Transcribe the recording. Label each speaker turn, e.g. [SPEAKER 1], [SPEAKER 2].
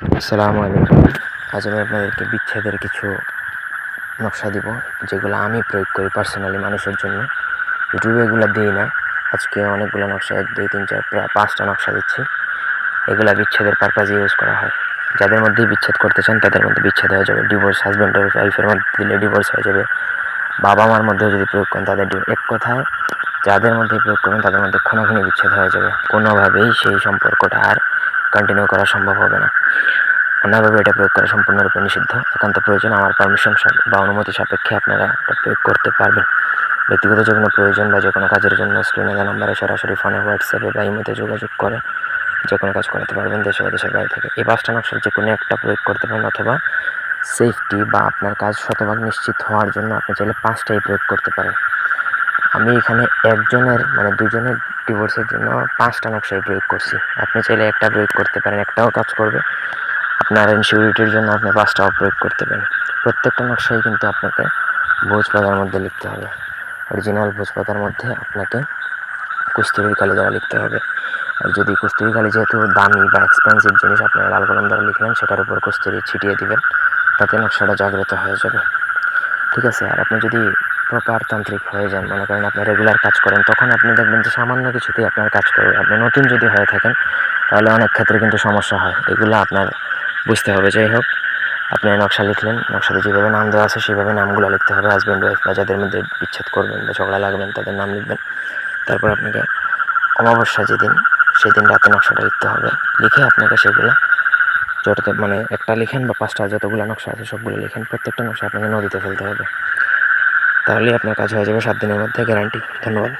[SPEAKER 1] আসসালামু আলাইকুম। আজ আমি আপনাদেরকে বিচ্ছেদের কিছু নকশা দিব, যেগুলো আমি প্রয়োগ করি পার্সোনালি মানুষের জন্য। ইউটিউবে এগুলো দিই না। আজকে অনেকগুলো নকশা, এক, দুই, তিন, চার, প্রায় পাঁচটা নকশা দিচ্ছি। এগুলো বিচ্ছেদের পারপাজে ইউজ করা হয়। যাদের মধ্যে বিচ্ছেদ করতে চান, তাদের মধ্যে বিচ্ছেদ হয়ে যাবে। ডিভোর্স হাজব্যান্ড ওয়াইফের মধ্যে দিলে ডিভোর্স হয়ে যাবে। বাবা মার মধ্যেও যদি প্রয়োগ করেন, তাদের এক কথায়, যাদের মধ্যে প্রয়োগ করবেন তাদের মধ্যে খুনাখুনি বিচ্ছেদ হয়ে যাবে। কোনোভাবেই সেই সম্পর্কটা আর কন্টিনিউ করা সম্ভব হবে না। অন্যভাবে এটা প্রয়োগ করা সম্পূর্ণরূপে নিষিদ্ধ। একান্ত প্রয়োজন আমার পারমিশন বা অনুমতি সাপেক্ষে আপনারা এটা প্রয়োগ করতে পারবেন। ব্যক্তিগত যে কোনো প্রয়োজন বা যে কোনো কাজের জন্য স্ক্রিনে দেওয়া নাম্বারে সরাসরি ফোনে হোয়াটসঅ্যাপে বা ইমোতে যোগাযোগ করে যে কোনো কাজ করাতে পারবেন দেশে বা দেশের বাইরে থেকে। এই পাঁচটা নকশার যে কোনো একটা প্রয়োগ করতে পারেন অথবা সেফটি বা আপনার কাজ শতভাগ নিশ্চিত হওয়ার জন্য আপনি চাইলে পাঁচটাই প্রয়োগ করতে পারেন। আমি এখানে একজনের মানে দুজনের ডিভোর্সের জন্য পাঁচটা নকশাই প্রয়োগ করছি। আপনি চাইলে একটা প্রয়োগ করতে পারেন, একটাও কাজ করবে। আপনার ইনসিকিউরিটির জন্য আপনি পাঁচটাও প্রয়োগ করতে পারেন। প্রত্যেকটা নকশাই কিন্তু আপনাকে ভোজপাতার মধ্যে লিখতে হবে। অরিজিনাল ভোজপাতার মধ্যে আপনাকে কুস্তুরির কালি দ্বারা লিখতে হবে। আর যদি কুস্তুরি কালি যেহেতু দামি বা এক্সপেন্সিভ জিনিস আপনারা লাল কলম দ্বারা লিখলেন সেটার উপর কুস্তুরি ছিটিয়ে দিবেন। তাতে নকশাটা জাগ্রত হয়ে যাবে। ঠিক আছে, আর আপনি যদি প্রপার তান্ত্রিক হয়ে যান। মনে করেন আপনি রেগুলার কাজ করেন, তখন আপনি দেখবেন যে সামান্য কিছুতেই আপনার কাজ করবে। আপনি নতুন যদি হয়ে থাকেন, তাহলে অনেক ক্ষেত্রে কিন্তু সমস্যা হয়। এগুলো আপনার বুঝতে হবে। যাই হোক, আপনি নকশা লিখলেন, নকশাতে যেভাবে নাম দেওয়া আছে, সেভাবে নামগুলো লিখতে হবে। হাজব্যান্ড ওয়াইফ বা যাদের মধ্যে বিচ্ছেদ করবেন বা ঝগড়া লাগবেন, তাদের নাম লিখবেন। তারপর আপনাকে অমাবস্যা যেদিন, সেদিন রাতে নকশাটা লিখতে হবে। লিখে আপনাকে সেগুলো যত মানে একটা লিখেন বা পাঁচটা যতগুলো নকশা আছে, সবগুলো লিখেন। প্রত্যেকটা নকশা আপনাকে নদীতে ফেলতে হবে। তাহলেই আপনার কাজ হয়ে যাবে সাত দিনের মধ্যে গ্যারান্টি ধন্যবাদ।